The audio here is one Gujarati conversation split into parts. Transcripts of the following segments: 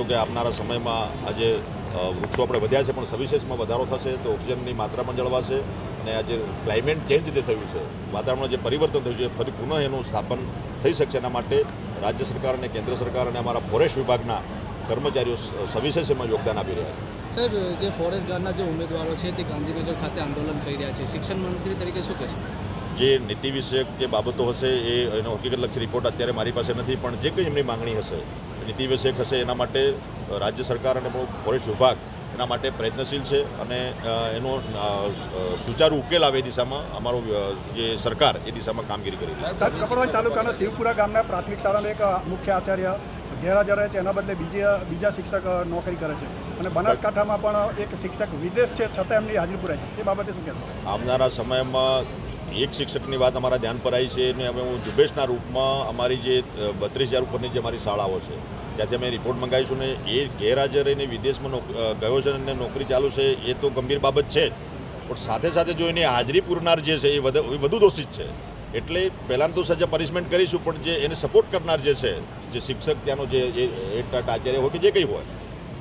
હતો કે આવનારા સમયમાં આજે વૃક્ષો આપણે વધ્યા છે પણ સવિશેષમાં વધારો થશે તો ઓક્સિજનની માત્રા પણ જળવાશે અને આજે ક્લાઇમેટ ચેન્જ જે થયું છે વાતાવરણમાં જે પરિવર્તન થયું છે ફરી પુનઃ એનું સ્થાપન થઈ શકશે. એના માટે રાજ્ય સરકાર અને કેન્દ્ર સરકાર અને અમારા ફોરેસ્ટ વિભાગના કર્મચારીઓ સવિશેષ એમાં યોગદાન આપી રહ્યા છે. સાહેબ જે ફોરેસ્ટ ગાર્ડના જે ઉમેદવારો છે તે ગાંધીનગર ખાતે આંદોલન કરી રહ્યા છે. શિક્ષણ મંત્રી તરીકે શું કહેશો? જે નીતિ વિષયક જે બાબતો હશે એ એનો હકીકતલક્ષી રિપોર્ટ અત્યારે મારી પાસે નથી પણ જે કંઈ એમની માંગણી હશે નીતિ વિષયક હશે એના માટે રાજ્ય સરકાર અને આપણો ફોરેસ્ટ વિભાગ એના માટે પ્રયત્નશીલ છે અને એનો સુચારુ ઉકેલ આવે એ દિશામાં અમારો જે સરકાર એ દિશામાં કામગીરી કરી રહી છે. કપડવંજ તાલુકાના શિવપુરા ગામના પ્રાથમિક શાળાના એક મુખ્ય આચાર્ય ગેરહાજર રહે છે. એના બદલે બીજા બીજા શિક્ષક નોકરી કરે છે. અને બનાસકાંઠામાં પણ એક શિક્ષક વિદેશ છે છતાં એમની હાજરી પુરાય છે. એ બાબતે શું કહેશો? આવનારા સમયમાં એક શિક્ષકની વાત અમારા ધ્યાન પર આવી છે અને અમે હું ઝુંબેશના રૂપમાં અમારી જે બત્રીસ હજાર ઉપરની જે અમારી શાળાઓ છે ત્યાંથી અમે રિપોર્ટ મંગાવીશું ને એ ગેરહાજર રહીને વિદેશમાં ગયો છે અને નોકરી ચાલુ છે, એ તો ગંભીર બાબત છે જ. પણ સાથે સાથે જો એની હાજરી પૂરનાર જે છે, એ વધ- દોષિત છે. એટલે પહેલાં તો સજા પનિશમેન્ટ કરીશું, પણ જે એને સપોર્ટ કરનાર જે છે, જે શિક્ષક ત્યાંનો જે ટાટ આચાર્ય હોય કે જે કંઈ હોય,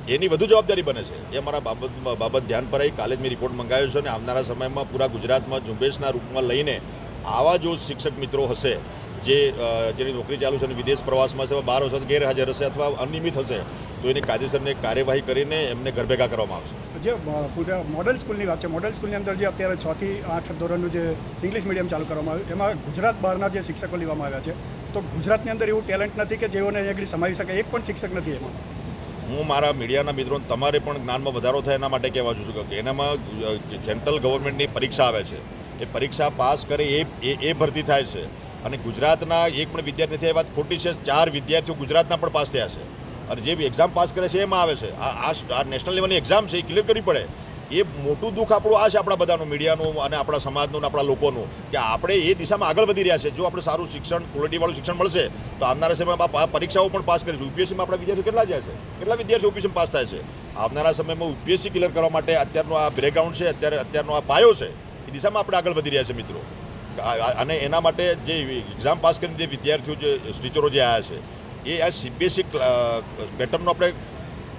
એની વધુ જવાબદારી બને છે. એ અમારા બાબત બાબત ધ્યાન પર આવી કાલે જ મેં રિપોર્ટ મંગાવ્યો છે અને આવનારા સમયમાં પૂરા ગુજરાતમાં ઝુંબેશના રૂપમાં લઈને આવા જો શિક્ષક મિત્રો હશે જે જેની નોકરી ચાલુ છે અને વિદેશ પ્રવાસમાં છે બાર વર્ષ ગેરહાજર હશે અથવા અનિયમિત હશે તો એની કાયદેસરની કાર્યવાહી કરીને એમને ઘર ભેગા કરવામાં આવશે. જે મોડલ સ્કૂલની વાત છે. મોડલ સ્કૂલની અંદર જે અત્યારે છ થી આઠ ધોરણનું જે ઇંગ્લિશ મીડિયમ ચાલુ કરવામાં આવ્યું એમાં ગુજરાત બહારના જે શિક્ષકો લેવામાં આવ્યા છે તો ગુજરાતની અંદર એવું ટેલેન્ટ નથી કે જેઓને આગળ સમાવી શકે એક પણ શિક્ષક નથી એમાં. હું મારા મીડિયાના મિત્રોને તમારે પણ જ્ઞાનમાં વધારો થાય એના માટે કહેવા છું કે એનામાં સેન્ટ્રલ ગવર્મેન્ટની પરીક્ષા આવે છે. એ પરીક્ષા પાસ કરે એ એ ભરતી થાય છે. અને ગુજરાતના એક પણ વિદ્યાર્થી નથી એ વાત ખોટી છે. ચાર વિદ્યાર્થીઓ ગુજરાતના પણ પાસ થયા છે. અને જે એક્ઝામ પાસ કરે છે એમાં આવે છે. આ આ- નેશનલ લેવલની એક્ઝામ છે એ ક્લિયર કરવી પડે. એ મોટું દુઃખ આપણું આ છે આપણા બધાનું, મીડિયાનું અને આપણા સમાજનું અને આપણા લોકોનું, કે આપણે એ દિશામાં આગળ વધી રહ્યા છે. જો આપણે સારું શિક્ષણ ક્વોલિટીવાળું શિક્ષણ મળશે, તો આવનારા સમયમાં પરીક્ષાઓ પણ પાસ કરીશું. યુપીએસસીમાં આપણા વિદ્યાર્થીઓ કેટલા જાય છે? કેટલા વિદ્યાર્થીઓ યુપીએસસી પાસ થાય છે? આવનારા સમયમાં યુપીએસસી ક્લિયર કરવા માટે અત્યારનો આ બ્રેકગ્રાઉન્ડ છે, અત્યારે અત્યારનો આ પાયો છે, એ દિશામાં આપણે આગળ વધી રહ્યા છે મિત્રો. અને એના માટે જે એક્ઝામ પાસ કરીને જે વિદ્યાર્થીઓ જે ટીચરો જે આવ્યા છે, એ આ સીબીએસસી પેટર્નનો આપણે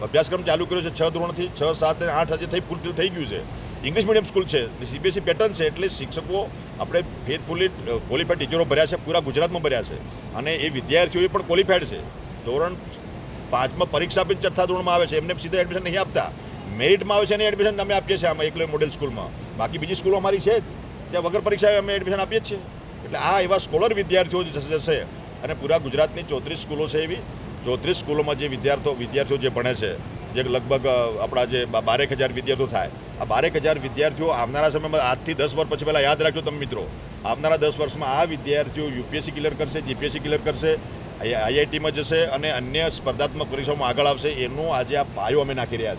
અભ્યાસક્રમ ચાલુ કર્યો છે, છ ધોરણથી છ, સાત આઠ આજે થઈ ફૂલફિલ થઈ ગયું છે. ઇંગ્લિશ મીડિયમ સ્કૂલ છે સીબીએસસી પેટર્ન છે, એટલે શિક્ષકો આપણે ફેથફુલી ક્વોલિફાઈડ ટીચરો ભર્યા છે, પૂરા ગુજરાતમાં ભર્યા છે. અને એ વિદ્યાર્થીઓ પણ ક્વોલિફાઈડ છે. ધોરણ પાંચમાં પરીક્ષા આપીને છઠ્ઠા ધોરણમાં આવે છે, એમને સીધા એડમિશન નહીં આપતા. મેરિટમાં આવે છે અને એડમિશન અમે આપીએ છીએ આમાં એકલો મોડેલ સ્કૂલમાં બાકી બીજી સ્કૂલો અમારી છે જ. ત્યાં વગર પરીક્ષાએ અમે એડમિશન આપીએ છીએ. એટલે આ એવા સ્કોલર વિદ્યાર્થીઓ જશે જશે. અને પૂરા ગુજરાતની ચોત્રીસ સ્કૂલો છે એવી. ચોત્રીસ સ્કૂલોમાં જે વિદ્યાર્થીઓ વિદ્યાર્થીઓ જે ભણે છે, જે લગભગ આપણા જે બારેક હજાર વિદ્યાર્થીઓ થાય. આ બારેક હજાર વિદ્યાર્થીઓ આવનારા સમયમાં આજથી દસ વર્ષ પછી પહેલાં યાદ રાખજો તમે મિત્રો. આવનારા દસ વર્ષમાં આ વિદ્યાર્થીઓ યુપીએસસી ક્લિયર કરશે જીપીએસસી ક્લિયર કરશે આઈઆઈટીમાં જશે અને અન્ય સ્પર્ધાત્મક પરીક્ષાઓમાં આગળ આવશે. એનો આજે આ પાયો અમે નાખી રહ્યા છે